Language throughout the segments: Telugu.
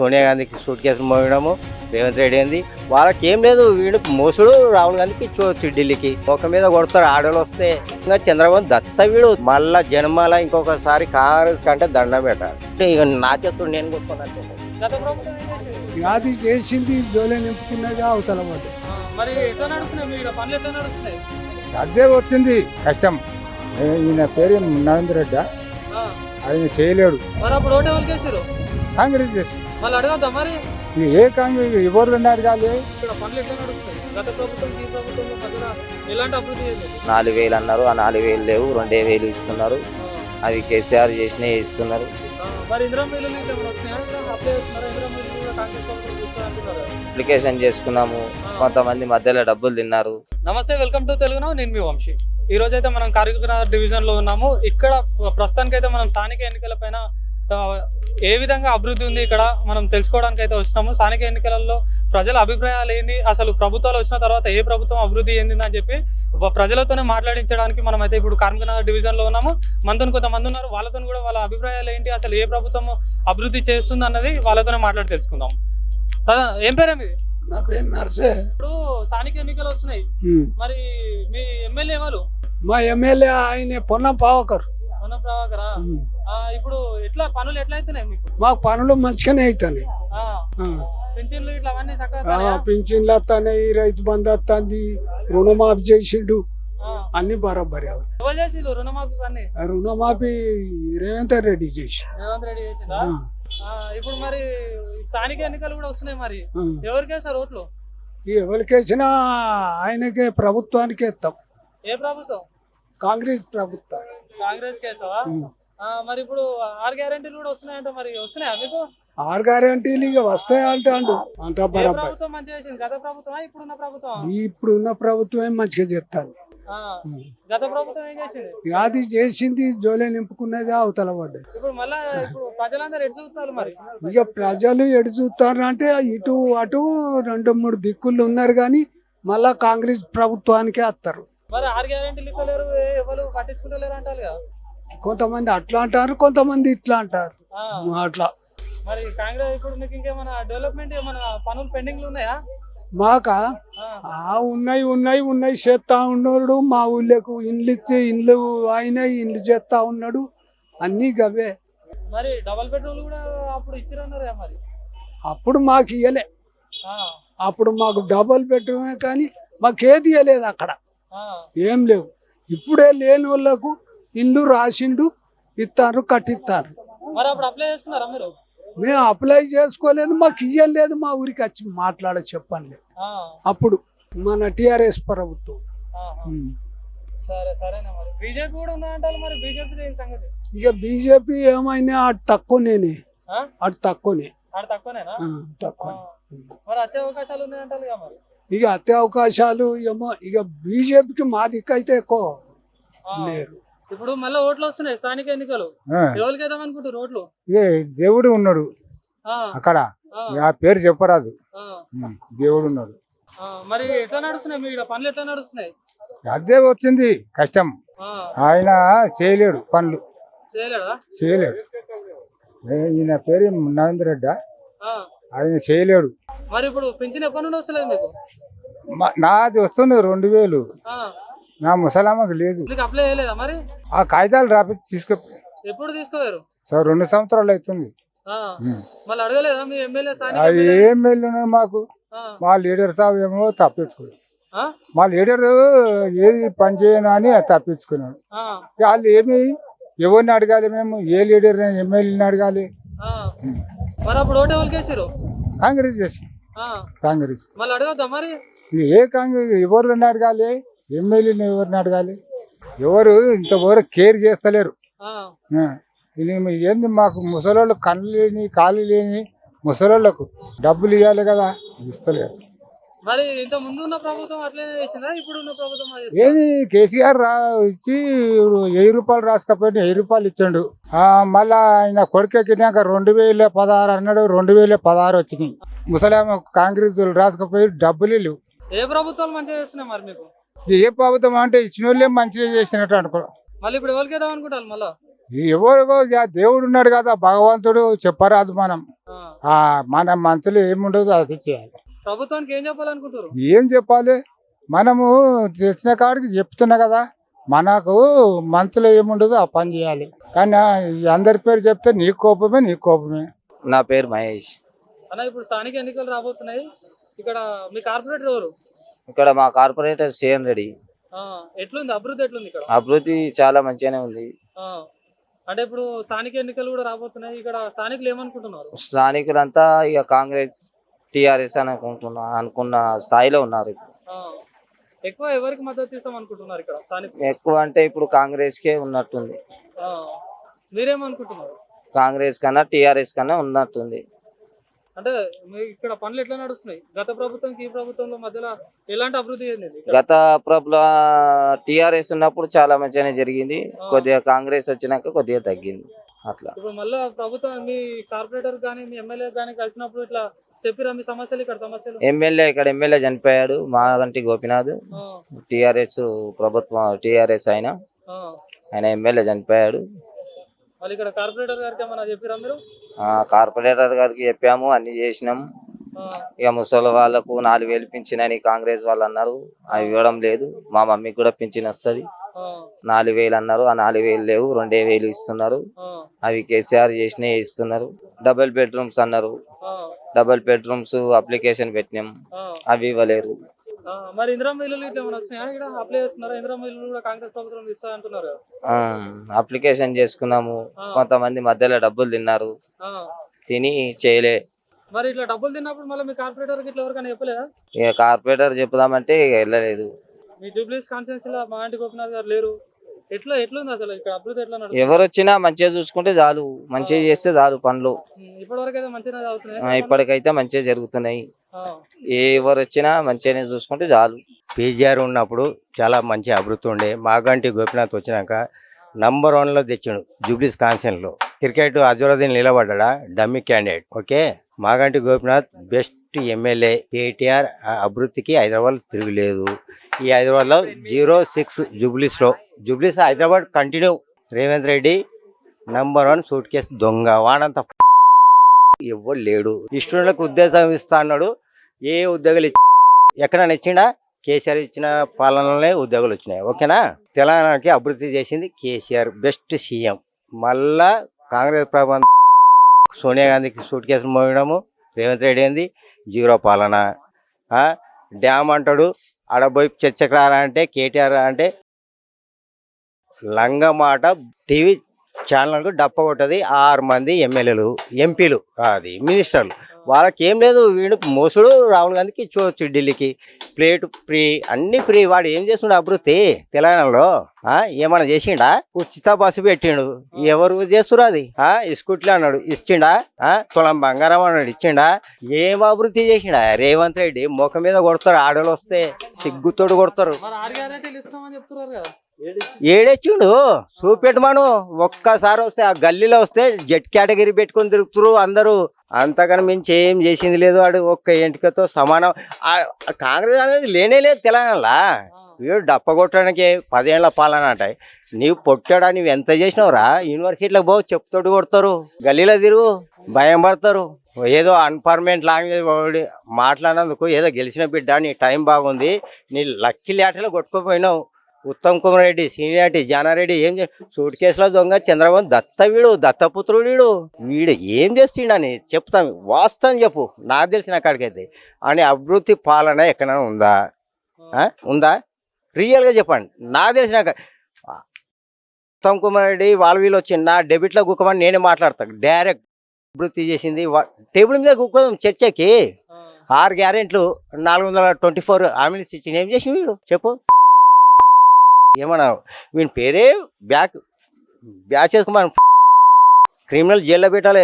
సోనియా గాంధీకి సూట్ కేసు మోయడము రేవంత్ రెడ్డి ఏంది? వాళ్ళకి ఏం లేదు వీడు మోసుడు రాహుల్ గాంధీకి ఇచ్చవచ్చు ఢిల్లీకి ఒక మీద కొడతారు ఆడలు వస్తే ఇంకా చంద్రబాబు దత్త వీడు. మళ్ళా జన్మాల ఇంకొకసారి కాంగ్రెస్ కంటే దండం పెట్టాలి. అంటే ఇక నా చేతుడు నేను చేసింది? అది చేసింది జోలే నింపుకున్నది అవతల మరి ఎట్లా పనులు ఎట్లా నడుస్తున్నాయి? అదే వచ్చింది. కష్టం. ఈయన పేరు? నరేంద్ర రెడ్డి? ఆయన చేయలేడు. కాంగ్రెస్ చేసి మళ్ళీ అడగద్దా మరి? ఏ కాంగ్రెస్ ఎవరు అడగాలి? ఇక్కడ పనులు ఎట్లా నడుస్తున్నాయి? గత ప్రభుత్వం ఈ ప్రభుత్వం మధ్యన ఎలాంటి అభివృద్ధి చేయలేదు. నాలుగు వేలు అన్నారు ఆ నాలుగు వేలు లేవు రెండే వేలు ఇస్తున్నారు. అవి కేసీఆర్ చేసినవి ఇస్తున్నారు. ఆ, మరి ఇందిరా మిల్లులు ఇంకా ఏమైనా వస్తున్నాయా? ఇంకా అప్లై చేస్తున్నారా ఇందిరా మిల్లులు కూడా కాంగ్రెస్ ప్రభుత్వం చూస్తా అంటున్నారు అప్లికేషన్ చేసుకున్నాము. కొంతమంది మధ్యలో డబ్బులు తిన్నారు. నమస్తే వెల్కమ్ టు తెలుగు నౌ, నేను మీ వంశీ. ఈ రోజు అయితే మనం కరీంనగర్ డివిజన్లో ఉన్నాము. ఇక్కడ ప్రస్తుతానికి అయితే మనం స్థానిక ఎన్నికల పైన ఏ విధంగా అభివృద్ధి ఉంది ఇక్కడ మనం తెలుసుకోవడానికి అయితే వచ్చినాము స్థానిక ఎన్నికలలో ప్రజల అభిప్రాయాలు ఏంది? అసలు ప్రభుత్వాలు వచ్చిన తర్వాత ఏ ప్రభుత్వం అభివృద్ధి ఏంది అని చెప్పి ప్రజలతోనే మాట్లాడించడానికి మనం అయితే ఇప్పుడు కరీంనగర్ డివిజన్లో ఉన్నాము. మనతో కొంతమంది ఉన్నారు. వాళ్ళతో కూడా వాళ్ళ అభిప్రాయాలు ఏంటి? అసలు ఏ ప్రభుత్వం అభివృద్ధి చేస్తుంది అన్నది వాళ్ళతోనే మాట్లాడి తెలుసుకుందాం. కదా, ఏం పేరే మీది ఇప్పుడు స్థానిక ఎన్నికలు వస్తున్నాయి. మరి మీ ఎమ్మెల్యే వాళ్ళు మా ఎమ్మెల్యే ఆయన పొన్నం పావకర్. ప్రభాకరా ఇప్పుడు ఎట్లా పనులు ఎట్లా అవుతున్నాయి మీకు? మాకు పనులు మంచిగానే అవుతాయి ఆ, పెన్షన్లు ఇట్లా అవన్నీ చక్కగా? పింఛన్లు వస్తాయి రైతు బంధు వస్తుంది రుణమాఫీ చేసిండు. అన్ని బరాబరి రుణమాఫీ రుణమాఫీ రేవంత్ రెడ్డి చేసి. రేవంత్ రెడ్డి చేసిందా ఇప్పుడు మరి స్థానిక ఎన్నికలు కూడా వస్తున్నాయి మరి. ఎవరికి వేస్తారు ఓట్లు? ఎవరికేసినా ఆయనకే ప్రభుత్వానికి ఇస్తాం ఏ ప్రభుత్వం? కాంగ్రెస్ ప్రభుత్వం. కాంగ్రెస్ కేసావా? మరి ఇప్పుడు ఆరు గ్యారెంటీలు కూడా వస్తున్నాయంట మరి వస్తున్నాయా మీకు? ఆరు గ్యారంటీలు ఇక వస్తాయి అంటాడు అంతా ఏ బరాబర్. ప్రభుత్వం మంచిగా చేసింది? గత ప్రభుత్వమా? ఇప్పుడున్న ప్రభుత్వం ఇప్పుడు ఉన్న ప్రభుత్వమే మంచిగా చెప్తాను గత ప్రభుత్వం ఏం చేసింది? అది చేసింది జోలే నింపుకున్నది అవతల పడ్డది ఇప్పుడు మళ్ళా ఇప్పుడు ప్రజలందరూ ఎటు చూస్తారు మరి? ఇక ప్రజలు ఎటు చూస్తారు అంటే ఇటు అటు రెండు మూడు దిక్కులు ఉన్నారు కానీ మళ్ళా కాంగ్రెస్ ప్రభుత్వానికే వస్తారు మరి ఆరు గ్యారెంటీలు ఇవ్వలేరు ఎవరు పట్టించుకుంటలేరు అంటారు కదా. కొంతమంది అట్లా అంటారు కొంతమంది ఇట్లా అంటారు. అట్లా. మరి కాంగ్రెస్ ఇప్పుడు మీకు ఇంకేమైనా డెవలప్మెంట్ ఏమైనా పనులు పెండింగ్లు ఉన్నాయా? మాక? ఆ, ఉన్నాయి ఉన్నాయి ఉన్నాయి. చేస్తా ఉన్నాడు మా ఊళ్ళకు ఇండ్లు ఇచ్చి ఇండ్లు అయినాయి ఇండ్లు చేస్తా ఉన్నాడు. అన్నీ గవే. మరి డబల్ బెడ్రూమ్లు కూడా అప్పుడు ఇచ్చిరన్నారు మరి. అప్పుడు మాకు ఇయ్యలే. అప్పుడు మాకు డబల్ బెడ్రూమే కానీ మాకు ఏది ఇయ్యలేదు అక్కడ. ఏం లేవు. ఇప్పుడే లేని వాళ్ళకు ఇల్లు రాసిండు ఇస్తారు కట్టిస్తారు మేము అప్లై చేసుకోలేదు మాకు ఇయ్యలేదు మా ఊరికి వచ్చి మాట్లాడ చెప్పండి. అప్పుడు మన టిఆర్ఎస్ ప్రభుత్వం. ఇక బీజేపీ ఏమైనా అటు తక్కువనేనే. ఆ? అటు తక్కువనే. ఆడ ఇక అత్తే అవకాశాలు ఏమో ఇక బీజేపీకి మా దిక్కు అయితే ఎక్కువ లేరు. ఇప్పుడు మళ్ళీ ఓట్లు వస్తున్నాయి స్థానిక ఎన్నికలు. ఆ, ఎవరికి వేద్దాం అనుకుంటారు ఓట్లు? ఇక దేవుడు ఉన్నాడు. అక్కడ. ఆ, పేరు చెప్పరాదు. దేవుడు ఉన్నాడు. మరి ఎట్లా నడుస్తున్నాయి మీ పనులు ఎట్లా నడుస్తున్నాయి? అదే వచ్చింది కష్టం. ఆయన చేయలేడు పనులు. చేయలేడా? ఈయన పేరు నరేంద్ర రెడ్డి? ఆయన చేయలేడు. మరి ఇప్పుడు పెంచిన నుండి వస్తలేదు మీకు? నాది వస్తుంది రెండు వేలు. నా ముసలామకు లేదు. మీకు అప్లై చేయలేదా మరి? ఆ కాగితాలు రాపి తీసుకు ఎప్పుడు తీసుకోలేరు? సో రెండు సంవత్సరాలు అవుతుంది. మళ్ళీ అడగలేదా మీ ఎమ్మెల్యే మాకు మా లీడర్ సాబ్ ఏమో తప్పించుకున్నాడు. ఆ, మా లీడర్ ఏది పని చేయను అని తప్పించుకున్నాడు. వాళ్ళు ఏమి ఎవరిని అడగాలి మేము? ఏ లీడర్ ఎమ్మెల్యేని అడగాలి. మరి అప్పుడు ఓటు ఎవరికి వేసారు కాంగ్రెస్ చేసి కాంగ్రెస్. మళ్ళీ అడగద్దా మరి? ఏ కాంగ్రెస్ ఎవరిని అడగాలి? ఎమ్మెల్యేని ఎవరిని అడగాలి? ఎవరు ఇంతవరకు కేర్ చేస్తలేరు. ఏంది మాకు ముసలోళ్ళు కళ్ళు లేని కాళ్ళు లేని ముసలోళ్ళకు డబ్బులు ఇవ్వాలి కదా? ఇస్తలేరు. మరి ఇంత ముందు ఉన్న ప్రభుత్వం అట్లే చేసిందా? ఇప్పుడు ఉన్న ప్రభుత్వం అదే చేస్తుందా? ఏది కేసీఆర్ రా ఇచ్చి వెయ్యి రూపాయలు రాసుకపోయినా వెయ్యి రూపాయలు ఇచ్చాడు. ఆ, మళ్ళా ఆయన కొడుకెక్కినాక రెండు వేల పదహారు అన్నాడు రెండు వేల పదహారు వచ్చినాయి. ముసలామ కాంగ్రెస్ రాసుకపోయి డబ్బులు లేవు ఏ ప్రభుత్వాలు మంచిగా చేస్తున్నాయి మరి మీకు? ఏ ప్రభుత్వం అంటే ఇచ్చిన వాళ్ళే మంచిగా చేసినట్టు అనుకో మళ్ళీ ఇప్పుడు ఎవరికి వేద్దాం అనుకుంటారు మళ్ళా? ఎవరికో దేవుడు ఉన్నాడు కదా భగవంతుడు చెప్పరాదు మనం. మన మనసులో ఏముండదు అది చేయాలి. ప్రభుత్వానికి ఏం చెప్పాలనుకుంటారు ఏం చెప్పాలి? మనము తెచ్చిన కాడికి చెప్తున్నా కదా మనకు మనసులో ఏముండదు ఆ పని చేయాలి. కానీ అందరి పేరు చెప్తే నీ కోపమే నీ కోపమే. నా పేరు మహేష్. అన్న ఇప్పుడు స్థానిక ఎన్నికలు రాబోతున్నాయి. ఇక్కడ మీ కార్పొరేటర్ ఎవరు? ఇక్కడ మా కార్పొరేటర్ సేన్ రెడ్డి. ఆ, ఎట్లుంది? అభివృద్ధి ఎట్లుంది ఇక్కడ? అభివృద్ధి చాలా మంచిగానే ఉంది. ఆ, అంటే ఇప్పుడు స్థానిక ఎన్నికలు కూడా రాబోతున్నాయి. ఇక్కడ స్థానికులు ఏమనుకుంటున్నారు? స్థానికులంతా ఇక కాంగ్రెస్ టిఆర్ఎస్ అని అనుకుంటున్నా అనుకున్న స్థాయిలో ఉన్నారు ఆ, ఎక్కువ ఎవరికి మద్దతు ఇస్తాం అనుకుంటున్నారు ఇక్కడ? ఎక్కువ అంటే ఇప్పుడు కాంగ్రెస్కే ఉన్నట్టుంది. ఆ, మీరేమనుకుంటున్నారు? కాంగ్రెస్ కన్నా టిఆర్ఎస్ కన్నా ఉన్నట్టుంది. అంటే మీ ఇక్కడ పనులు ఎట్లా నడుస్తున్నాయి? గత ప్రభుత్వంకి ఈ ప్రభుత్వంలో మధ్యలో ఎలాంటి అభివృద్ధి చెందింది ఇక్కడ? గత ప్రభుత్వ టిఆర్ఎస్ ఉన్నప్పుడు చాలా మంచిగానే జరిగింది. కొద్దిగా కాంగ్రెస్ వచ్చినాక కొద్దిగా తగ్గింది. అట్లా. ఇప్పుడు మళ్ళీ ప్రభుత్వం మీ కార్పొరేటర్ కానీ మీ ఎమ్మెల్యే కానీ కలిసినప్పుడు ఇట్లా చెప్పిరా మీ సమస్యలు ఇక్కడ సమస్యలు? ఎమ్మెల్యే ఇక్కడ ఎమ్మెల్యే చనిపోయాడు. మాగంటి గోపినాథ్. టిఆర్ఎస్ ప్రభుత్వం టిఆర్ఎస్ ఆయన. ఆయన ఎమ్మెల్యే చనిపోయాడు. మళ్ళీ ఇక్కడ కార్పొరేటర్ గారికి ఏమన్నా చెప్పిరా మీరు? ఆ, కార్పొరేటర్ గారికి చెప్పాము అన్ని చేసినాం. ఇక ముసలి వాళ్ళకు నాలుగు వేలు పింఛన్ అని కాంగ్రెస్ వాళ్ళు అన్నారు. అవి ఇవ్వడం లేదు. మా మమ్మీకి కూడా పింఛన్ వస్తుంది. నాలుగు వేలు అన్నారు. ఆ నాలుగు వేలు లేవు. రెండే వేలు ఇస్తున్నారు. అవి కేసీఆర్ చేసినవి ఇస్తున్నారు. డబుల్ బెడ్రూమ్స్ అన్నారు. డబుల్ బెడ్రూమ్స్ అప్లికేషన్ పెట్టినాం. అవి ఇవ్వలేరు. మరి అప్లికేషన్ చేసుకున్నాము. కొంతమంది మధ్యలో డబ్బులు తిన్నారు. తిని చేయలే. మరి ఇట్లా డబ్బులు తిన్నప్పుడు మళ్ళీ మీ కార్పొరేటర్ ఇట్లా ఎవరికైనా చెప్పలేదా? కార్పొరేటర్ చెప్పుదామంటే వెళ్ళలేదు. మీ జూబ్లీస్ కాన్స్టిట్యూన్సీ లో మా ఆంటీ గోపినాథ్ గారు లేరు. ఎట్లా ఎట్లుంది అసలు ఇక్కడ అభివృద్ధి ఎట్లా నడుస్తుంది? ఎవరు వచ్చినా మంచిగా చూసుకుంటే చాలు. మంచిగా చేస్తే చాలు పనులు. ఇప్పటి వరకు అయితే మంచిగా ఆ, అవుతున్నాయి ఇప్పటికైతే మంచిగా జరుగుతున్నాయి. ఎవరు వచ్చినా మంచిగానే చూసుకుంటే చాలు. పీజీఆర్ ఉన్నప్పుడు చాలా మంచి అభివృద్ధి ఉండే. మాగంటి గోపినాథ్ వచ్చినాక నంబర్ వన్లో తెచ్చిండు జూబ్లీస్ కాన్సెన్లో క్రికెట్ అజరుద్దీన్ నిలబడ్డా dummy candidate. Okay? Maganti Gopinath best MLA KTR అభివృద్ధికి హైదరాబాద్ తిరుగులేదు. ఈ హైదరాబాద్లో జీరో సిక్స్ జూబ్లీస్లో. జూబ్లీస్ Hyderabad continue. Revanth Reddy number one suitcase దొంగ వాడంత ఇవ్వడు లేడు. ఇష్టలకు ఉద్దేశం ఇస్తా అన్నాడు. ఏ ఉద్యోగాలు ఇచ్చి- ఎక్కడ ఇచ్చిండా? కేసీఆర్ ఇచ్చిన పాలనలోనే ఉద్యోగాలు వచ్చినాయి. ఓకేనా? తెలంగాణకి అభివృద్ధి చేసింది కేసీఆర్ బెస్ట్ సీఎం. మళ్ళా కాంగ్రెస్ ప్రభుత్వం సోనియా గాంధీకి సూట్ కేసులు మోయడము. రేవంత్ రెడ్డి ఏంది? జీరో పాలన. డ్యామ్ అంటాడు. ఆడ పోయి చర్చకు రారా అంటే కేటీఆర్ అంటే లంగమాట టీవీ ఛానల్కు డప్ప కొట్టది ఆరు మంది ఎమ్మెల్యేలు ఎంపీలు అది మినిస్టర్లు. వాళ్ళకి ఏం లేదు వీడు మోసుడు రాహుల్ గాంధీకి ఇచ్చవచ్చు ఢిల్లీకి. ప్లేట్ ఫ్రీ అన్ని ఫ్రీ. వాడు ఏం చేస్తుండే అభివృద్ధి? తెలంగాణలో ఆ ఏమన్నా చేసిండా? ఉచిత బస్సు పెట్టిండు. ఎవరు చేస్తురు అది? ఆ ఇస్కూట్లో అన్నాడు. ఇచ్చిండా? ఆ తులం బంగారం అన్నాడు. ఇచ్చిండా? ఏం అభివృద్ధి చేసిండా? రేవంత్ రెడ్డి ముఖం మీద కొడతారు ఆడలు వస్తే సిగ్గుతోడు కొడతారు. ఏడెచ్చిండు చూపెట్టమాను ఒక్కసారి వస్తే ఆ గల్లీలో వస్తే జెట్ కేటగిరీ పెట్టుకొని తిరుగుతురు అందరూ. అంతకన్నా మించి ఏం చేసింది లేదు వాడు ఒక్క ఎంటికతో సమానం. ఆ కాంగ్రెస్ అనేది లేనే లేదు తెలంగాణలో. వీడు డప్ప కొట్టడానికి పదేళ్ళ పాలన అంటాయి నీవు పొట్టాడా నీవు ఎంత చేసినావురా? యూనివర్సిటీలకు పో చెప్తోటి కొడతారు. గల్లీలో తిరుగు భయం పడతారు. ఏదో అన్పర్మనెంట్ లాంగ్వేజ్ మాట్లాడినందుకు ఏదో గెలిచిన బిడ్డ నీ టైం బాగుంది. నీ లక్కీ లేటలో కొట్టుకుపోయినావు. ఉత్తమ్ కుమార్ రెడ్డి సీనియారిటీ జానారెడ్డి ఏం చే సూట్ కేసులో దొంగ చంద్రబాబు దత్త వీడు దత్తపుత్రుడు వీడు. వీడు ఏం చేస్తుండని చెప్తాం. వాస్తవం చెప్పు. నాకు తెలిసిన కాడికైతే. అని అభివృద్ధి పాలన ఎక్కడైనా ఉందా? ఉందా? రియల్గా చెప్పండి. నాకు తెలిసిన ఉత్తమ్ కుమార్ రెడ్డి వాళ్ళ వీళ్ళు వచ్చి నా డెబిట్లో కుక్కమని నేనే మాట్లాడతాను డైరెక్ట్ అభివృద్ధి చేసింది టేబుల్ మీద కుక్కదాం చర్చకి. ఆరు గ్యారెంట్లు నాలుగు వందల ట్వంటీ ఫోర్ హామీలు ఇచ్చింది ఏం చేసి వీడు? చెప్పు. ఏమన్నా వీని పేరే బ్యాక్ బ్యాచ్ చేసుకున్నాను క్రిమినల్ జైల్లో పెట్టాలి.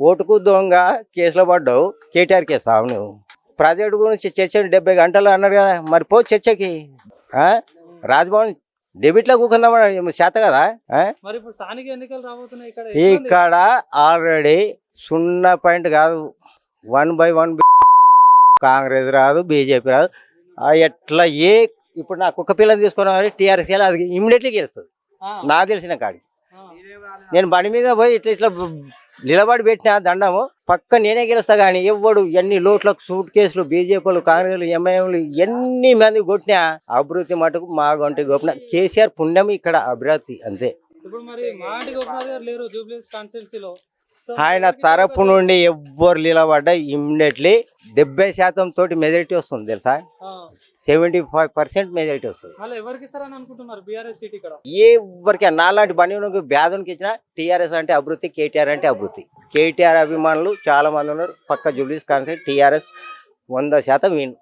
ఓటుకు దొంగ కేసులో పడ్డావు. కేటీఆర్ కేసు సావు నువ్వు. ప్రాజెక్టు గురించి చర్చ డెబ్బై గంటలు అన్నారు కదా మరి పో చర్చకి? రాజ్భవన్ డెబిట్లో కూకుందామని చేత కదా? ఇక్కడ ఆల్రెడీ సున్నా పాయింట్ కాదు. వన్ బై వన్ కాంగ్రెస్ రాదు బీజేపీ రాదు. ఎట్లా ఏ ఇప్పుడు నా కుక్క పిల్లని తీసుకున్నామని టీఆర్ఎస్ అది ఇమ్మీడియట్లీ గెలుస్తుంది. నాకు తెలిసిన కాడికి ఆ. నేను బండి మీద పోయి ఇట్లా ఇట్లా నిలబడి పెట్టిన దండము పక్క నేనే గెలుస్తా కానీ ఎవ్వడు ఎన్ని లోట్లకు సూట్ కేసులు బీజేపీలు కాంగ్రెస్లు ఎంఐఎంలు ఎన్ని మంది కొట్టినా అభివృద్ధి మటుకు మా గొంటి గొప్పన. కేసీఆర్ పుణ్యం ఇక్కడ అభివృద్ధి అంతే. ఇప్పుడు మరి మాటి లేరు కాన్స్టిట్యున్సీలో. సో ఆయన తరపు నుండి ఎవ్వరు నిలబడ్డా ఇమ్మీడియట్లీ డెబ్బై శాతం తోటి మెజారిటీ వస్తుంది తెలుసా? సెవెంటీ ఫైవ్ పర్సెంట్ మెజారిటీ వస్తుంది. ఎవరికి నాలాంటి బండి బ్యాధునికి ఇచ్చిన టీఆర్ఎస్ అంటే అభివృద్ధి కేటీఆర్ అంటే అభివృద్ధి. కేటీఆర్ అభిమానులు చాలా మంది ఉన్నారు. పక్క జూబ్లీస్ కాన్సెప్ట్ టీఆర్ఎస్ వంద శాతం వీణు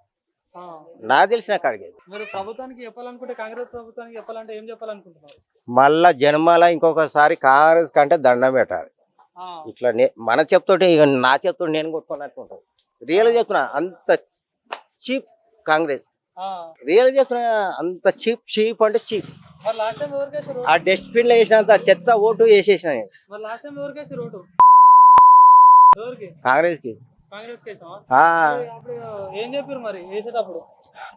ఆ, నాకు తెలిసిన కాడికి మీరు ప్రభుత్వానికి చెప్పాలనుకుంటే కాంగ్రెస్ ప్రభుత్వానికి చెప్పాలంటే ఏం చెప్పాలనుకుంటున్నారు? మళ్ళా జన్మల ఇంకొకసారి కాంగ్రెస్ కంటే దండం పెట్టాలి. ఇట్లా మన చెప్తుంటే ఇక నా చెప్తుంటే నేను కొట్టుకున్నట్టు ఉంటుంది రియల్ చెప్తున్నా అంత చీప్ కాంగ్రెస్. రియల్ చెప్తున్నా అంత చీప్ చీప్ అంటే చీప్. ఆ డస్ట్బిన్లో వేసినంత చెత్త ఓటు వేసేసిన కాంగ్రెస్కి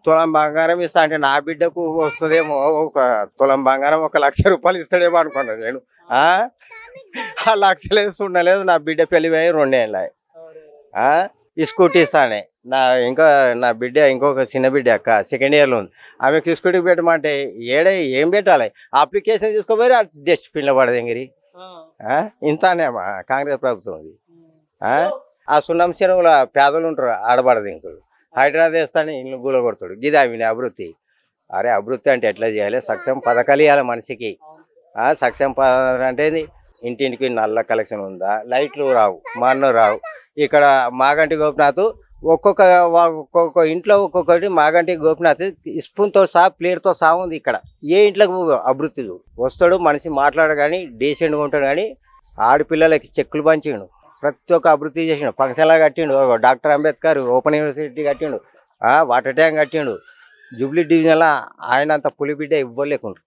తులం బంగారం ఇస్తా అంటే నా బిడ్డకు వస్తుందేమో ఒక తులం బంగారం ఒక లక్ష రూపాయలు ఇస్తాడేమో అనుకున్నాను నేను. ఆ ఆ లక్ష లేదు నా బిడ్డ పెళ్ళి పోయి రెండేళ్ళ ఈ స్కూటీ ఇస్తానే. నా ఇంకా నా బిడ్డ ఇంకొక చిన్న బిడ్డ అక్క సెకండ్ ఇయర్లో ఉంది. ఆమెకి స్కూటీ పెట్టమంటే ఏడే ఏం పెట్టాలి? అప్లికేషన్ తీసుకోపోయి ఆ డస్ట్బిన్లో పడదెంగిరి ఆ, ఇంతానే మా కాంగ్రెస్ ప్రభుత్వం ఉమ్. ఆ? సున్నం చెరువుల పేదలు ఉంటారు ఆడబడదు ఇంకుడు హైదరాబాద్ వేస్తానే ఇల్లు గూల కొడతాడు. గిది అవి అభివృద్ధి. అరే అభివృద్ధి అంటే ఎట్లా చేయాలి? సక్షం పథకాలు ఇవ్వాలి మనిషికి. ఆ? సక్షం పథకం అంటే? ఇంటింటికి నల్ల కలెక్షన్ ఉందా? లైట్లు రావు మన్ను రావు. ఇక్కడ మాగంటి గోపినాథ్ ఒక్కొక్క ఒక్కొక్క ఇంట్లో ఒక్కొక్కటి మాగంటి గోపినాథ్ స్పూన్తో సహా ప్లేట్తో సహా ఉంది ఇక్కడ. ఏ ఇంట్లోకి అభివృద్ధి వస్తాడు మనిషి మాట్లాడు కానీ డీసెంట్గా ఉంటాడు కానీ ఆడపిల్లలకి చెక్కులు పంచిండు. ప్రతి ఒక్క అభివృద్ధి చేసిండు. ఫంక్షన్లా కట్టిండు డాక్టర్ అంబేద్కర్ ఓపెన్ యూనివర్సిటీ కట్టిండు వాటర్ ట్యాంక్ కట్టిండు. జూబ్లీ డివిజన్లో ఆయన అంత పులిబిడ్డ ఇవ్వలేకుండ్రు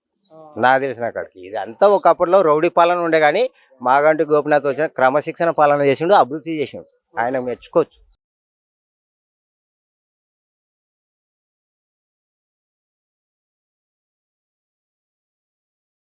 నాకు తెలిసిన అక్కడికి ఇది అంతా ఒకప్పట్లో రౌడీ పాలన ఉండే కానీ మాగంటి గోపినాథ్ వచ్చిన క్రమశిక్షణ పాలన చేసిండు అభివృద్ధి చేసిండు. ఆయన మెచ్చుకోవచ్చు.